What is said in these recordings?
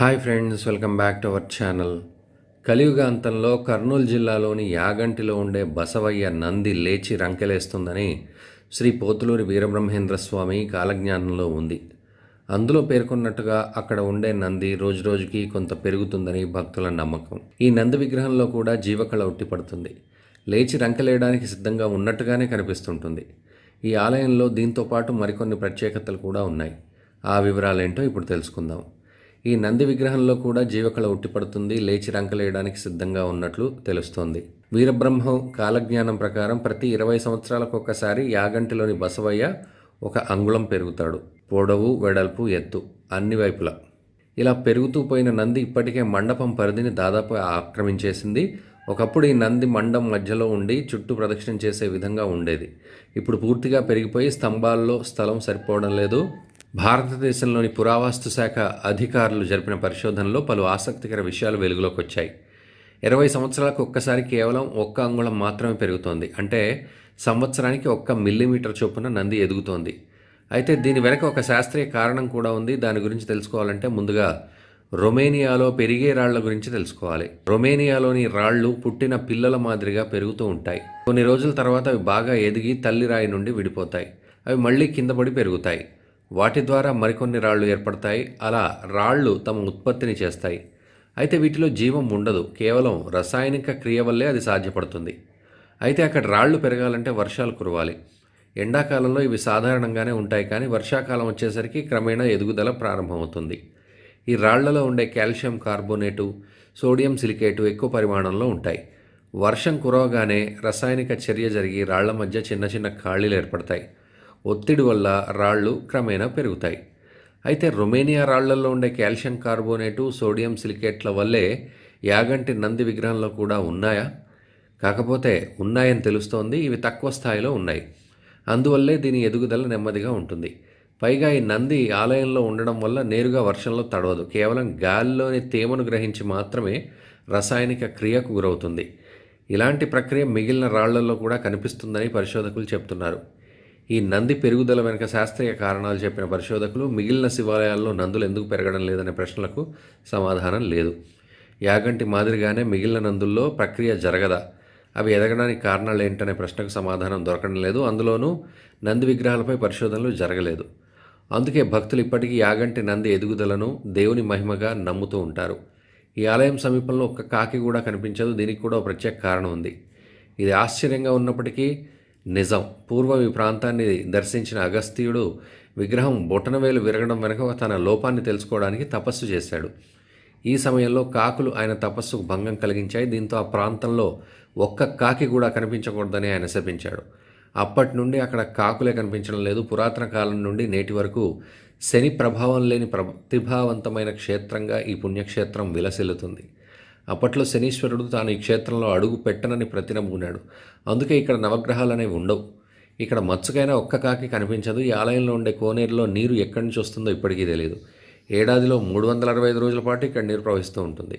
Hi friends welcome back to our channel. కలియుగాంతంలో Kurnool జిల్లాలోని యాగంటిలో ఉండే బసవయ్య నంది లేచి రంకెలేస్తుందని శ్రీ పోతులూరి వీరబ్రహ్మేంద్ర స్వామి కాలజ్ఞానంలో ఉంది. అందులో పేర్కొన్నట్టుగా అక్కడ ఉండే నంది రోజు రోజుకి కొంత పెరుగుతుందని భక్తుల నమ్మకం. ఈ నంది విగ్రహంలో కూడా జీవకళ ఉట్టిపడుతుంది. లేచి రంకెలేయడానికి సిద్ధంగా ఉన్నట్టుగానే కనిపిస్తుంటుంది. ఈ ఆలయంలో దీంతో పాటు మరికొన్ని ప్రత్యేకతలు కూడా ఉన్నాయి. ఆ వివరాలేంటో ఇప్పుడు తెలుసుకుందాం. ఈ నంది విగ్రహంలో కూడా జీవకళ ఉట్టిపడుతుంది లేచి రంకలేయడానికి సిద్ధంగా ఉన్నట్లు తెలుస్తోంది. వీరబ్రహ్మం కాలజ్ఞానం ప్రకారం ప్రతి ఇరవై సంవత్సరాలకు ఒకసారి యాగంటిలోని బసవయ్య ఒక అంగుళం పెరుగుతాడు. పొడవు వెడల్పు ఎత్తు అన్ని వైపులా. ఇలా పెరుగుతూ పోయిన నంది ఇప్పటికే మండపం పరిధిని దాదాపు ఆక్రమించేసింది. ఒకప్పుడు ఈ నంది మండం మధ్యలో ఉండి చుట్టూ ప్రదక్షిణం చేసే విధంగా ఉండేది. ఇప్పుడు పూర్తిగా పెరిగిపోయి స్తంభాల్లో స్థలం సరిపోవడం లేదు. భారతదేశంలోని పురావస్తు శాఖ అధికారులు జరిపిన పరిశోధనలో పలు ఆసక్తికర విషయాలు వెలుగులోకి వచ్చాయి. ఇరవై సంవత్సరాలకు ఒక్కసారి కేవలం ఒక్క అంగుళం మాత్రమే పెరుగుతోంది. అంటే సంవత్సరానికి ఒక్క మిల్లీమీటర్ చొప్పున నంది ఎదుగుతోంది. అయితే దీని వెనక ఒక శాస్త్రీయ కారణం కూడా ఉంది. దాని గురించి తెలుసుకోవాలంటే ముందుగా రొమేనియాలో పెరిగే రాళ్ళ గురించి తెలుసుకోవాలి. రొమేనియాలోని రాళ్ళు పుట్టిన పిల్లల మాదిరిగా పెరుగుతూ ఉంటాయి. కొన్ని రోజుల తర్వాత అవి బాగా ఎదిగి తల్లి రాయి నుండి విడిపోతాయి. అవి మళ్ళీ కింద పడి పెరుగుతాయి. వాటి ద్వారా మరికొన్ని రాళ్ళు ఏర్పడతాయి. అలా రాళ్ళు తమ ఉత్పత్తిని చేస్తాయి. అయితే వీటిలో జీవం ఉండదు. కేవలం రసాయనిక క్రియ వల్లే అది సాధ్యపడుతుంది. అయితే అక్కడ రాళ్ళు పెరగాలంటే వర్షాలు కురవాలి. ఎండాకాలంలో ఇవి సాధారణంగానే ఉంటాయి. కానీ వర్షాకాలం వచ్చేసరికి క్రమేణా ఎదుగుదల ప్రారంభమవుతుంది. ఈ రాళ్ళలో ఉండే కాల్షియం కార్బోనేటు సోడియం సిలికేటు ఎక్కువ పరిమాణంలో ఉంటాయి. వర్షం కురవగానే రసాయనిక చర్య జరిగి రాళ్ళ మధ్య చిన్న చిన్న ఖాళీలు ఏర్పడతాయి. ఒత్తిడి వల్ల రాళ్ళు క్రమేణా పెరుగుతాయి. అయితే రొమేనియా రాళ్ళలో ఉండే కాల్షియం కార్బోనేటు సోడియం సిలికేట్ల వల్లే యాగంటి నంది విగ్రహంలో కూడా ఉన్నాయా? కాకపోతే ఉన్నాయని తెలుస్తోంది ఇవి తక్కువ స్థాయిలో ఉన్నాయి. అందువల్లే దీని ఎదుగుదల నెమ్మదిగా ఉంటుంది. పైగా ఈ నంది ఆలయంలో ఉండడం వల్ల నేరుగా వర్షంలో తడవదు. కేవలం గాలిలోని తేమను గ్రహించి మాత్రమే రసాయనిక క్రియకు గురవుతుంది. ఇలాంటి ప్రక్రియ మిగిలిన రాళ్ళలో కూడా కనిపిస్తుందని పరిశోధకులు చెప్తున్నారు. ఈ నంది పెరుగుదల వెనుక శాస్త్రీయ కారణాలు చెప్పిన పరిశోధకులు మిగిలిన శివాలయాల్లో నందులు ఎందుకు పెరగడం లేదనే ప్రశ్నలకు సమాధానం లేదు. యాగంటి మాదిరిగానే మిగిలిన నందుల్లో ప్రక్రియ జరగదా? అవి ఎదగడానికి కారణాలు ఏంటనే ప్రశ్నకు సమాధానం దొరకడం లేదు. అందులోనూ నంది విగ్రహాలపై పరిశోధనలు జరగలేదు. అందుకే భక్తులు ఇప్పటికీ యాగంటి నంది ఎదుగుదలను దేవుని మహిమగా నమ్ముతూ ఉంటారు. ఈ ఆలయం సమీపంలో ఒక్క కాకి కూడా కనిపించదు. దీనికి కూడా ఒక ప్రత్యేక కారణం ఉంది. ఇది ఆశ్చర్యంగా ఉన్నప్పటికీ నిజం. పూర్వం ఈ ప్రాంతాన్ని దర్శించిన అగస్త్యుడు విగ్రహం బొటనవేలు విరగడం వెనుక తన లోపాన్ని తెలుసుకోవడానికి తపస్సు చేశాడు. ఈ సమయంలో కాకులు ఆయన తపస్సుకు భంగం కలిగించాయి. దీంతో ఆ ప్రాంతంలో ఒక్క కాకి కూడా కనిపించకూడదని ఆయన శపించాడు. అప్పటి నుండి అక్కడ కాకులే కనిపించడం లేదు. పురాతన కాలం నుండి నేటి వరకు శని ప్రభావం లేని ప్రతిభావంతమైన క్షేత్రంగా ఈ పుణ్యక్షేత్రం విలసిల్లుతుంది. అప్పట్లో శనీశ్వరుడు తాను ఈ క్షేత్రంలో అడుగు పెట్టనని ప్రతినమ్ముకున్నాడు అందుకే ఇక్కడ నవగ్రహాలు అనేవి ఉండవు. ఇక్కడ మచ్చుకైనా ఒక్క కాకి కనిపించదు. ఈ ఆలయంలో ఉండే కోనేరులో నీరు ఎక్కడి నుంచి వస్తుందో ఇప్పటికీ తెలియదు ఏడాదిలో మూడు వందల అరవై ఐదు రోజుల పాటు ఇక్కడ నీరు ప్రవహిస్తూ ఉంటుంది.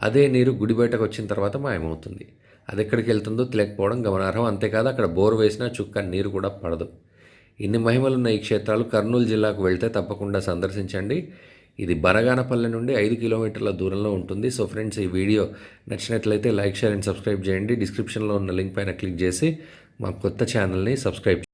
అదే నీరు గుడి బయటకు వచ్చిన తర్వాత మాయమవుతుంది. అది ఎక్కడికి వెళ్తుందో తెలియకపోవడం గమనార్హం. అంతేకాదు అక్కడ బోరు వేసినా చుక్క నీరు కూడా పడదు. ఇన్ని మహిమలున్న ఈ క్షేత్రాలు కర్నూలు జిల్లాకు వెళ్తే తప్పకుండా సందర్శించండి. ఇది బరగానపల్లె నుండి ఐదు కిలోమీటర్ల దూరంలో ఉంటుంది. సో ఫ్రెండ్స్ ఈ వీడియో నచ్చినట్లయితే లైక్ షేర్ అండ్ సబ్స్క్రైబ్ చేయండి. డిస్క్రిప్షన్లో ఉన్న లింక్ పైన క్లిక్ చేసి మా కొత్త ఛానల్ని సబ్స్క్రైబ్